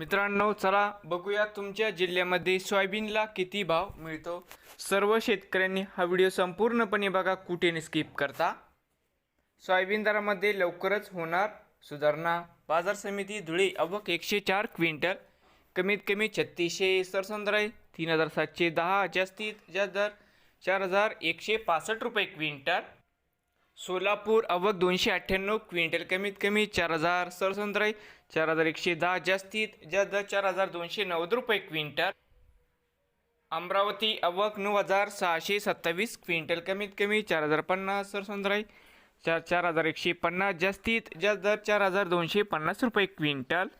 मित्रांनो चला बघूया तुमच्या जिल्ह्यामध्ये सोयाबीनला किती भाव मिळतो. सर्व शेतकऱ्यांनी हा व्हिडिओ संपूर्णपणे बघा कुठे स्किप करता. सोयाबीन दरामध्ये लवकरच होणार सुधारणा. बाजार समिती धुळे अवक एकशे चार क्विंटल. कमीत कमी छत्तीसशे सरसंद्राई तीन हजार सातशे दहा जास्तीत जास्त दर चार हजार एकशे पासष्ट रुपये क्विंटल. सोलापूर अवक दोनशे अठ्ठ्याण्णव क्विंटल कमीत कमी चार हजार सरसंद्राई चार हजार एकशे दहा जास्तीत जास्त दर चार हजार दोनशे नव्वद रुपये क्विंटल. अमरावती अवक नऊ हजार सहाशे सत्तावीस क्विंटल कमीत कमी चार हजार पन्नास सरसंद्राई चार चार हजार एकशे पन्नास जास्तीत जास्त दर चार हजार दोनशे पन्नास रुपये क्विंटल.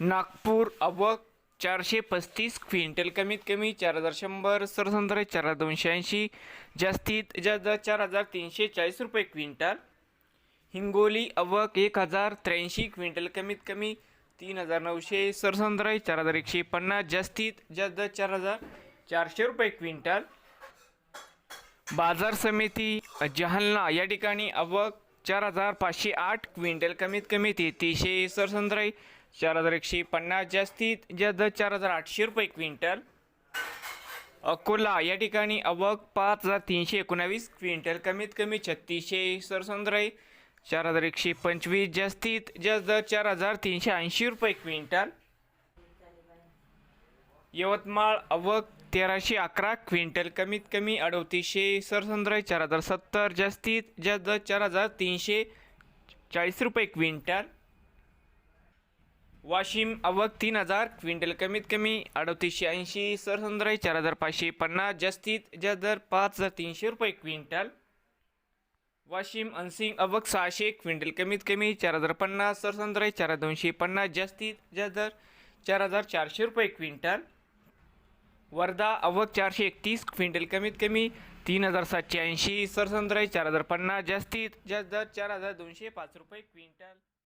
नागपूर अवक चारशे पस्तीस क्विंटल. कमीत कमी चार हजार शंभर सरसंद्राई चार हजार दोनशे ऐंशी. जास्तीत जास्त चार हजार तीनशे चाळीस रुपये क्विंटल. हिंगोली अवक एक हजार त्र्याऐंशी क्विंटल. कमीत कमी तीन हजार नऊशे. सरसंद्राई चार हजार एकशे पन्नास. जास्तीत जास्त चार हजार चारशे रुपये क्विंटल. बाजार समिती जहालना या ठिकाणी अवक चार हजार पाचशे आठ क्विंटल. कमीत कमी तेहतीसशे. सरसंद्राई चार हजार एकशे पन्नास जास्तीत जास्त चार हजार आठशे रुपये क्विंटल. अकोला या ठिकाणी अवक पाच हजार तीनशे एकोणावीस क्विंटल. कमीत कमी छत्तीसशे सरसंद्राई चार हजार एकशे पंचवीस जास्तीत जास्त दर चार हजार तीनशे ऐंशी रुपये क्विंटल. यवतमाळ अवक तेराशे अकरा क्विंटल. कमीत कमी अडतीसशे सरसंद्राई चार हजार सत्तर जास्तीत जास्त दर चार हजार तीनशे चाळीस रुपये क्विंटल. वाशिम अवक तीन हजार क्विंटल कमीत कमी अडतीसशे ऐंशी सरसंद्राई चार हजार पाचशे पन्नास जास्तीत जास्त दर पाच हजार तीनशे रुपये क्विंटल. वाशिम अनसिंग अवक सहाशे क्विंटल कमीत कमी चार हजार पन्नास सरसंद्राई चार हजार दोनशे पन्नास जास्तीत जास्त दर चार हजार चारशे रुपये क्विंटल. वर्धा अवक चारशे एकतीस क्विंटल कमीत कमी तीन हजार सातशे ऐंशी सरसंद्राई चार हजार पन्नास जास्तीत जास्त दर चार हजार दोनशे पाच रुपये क्विंटल.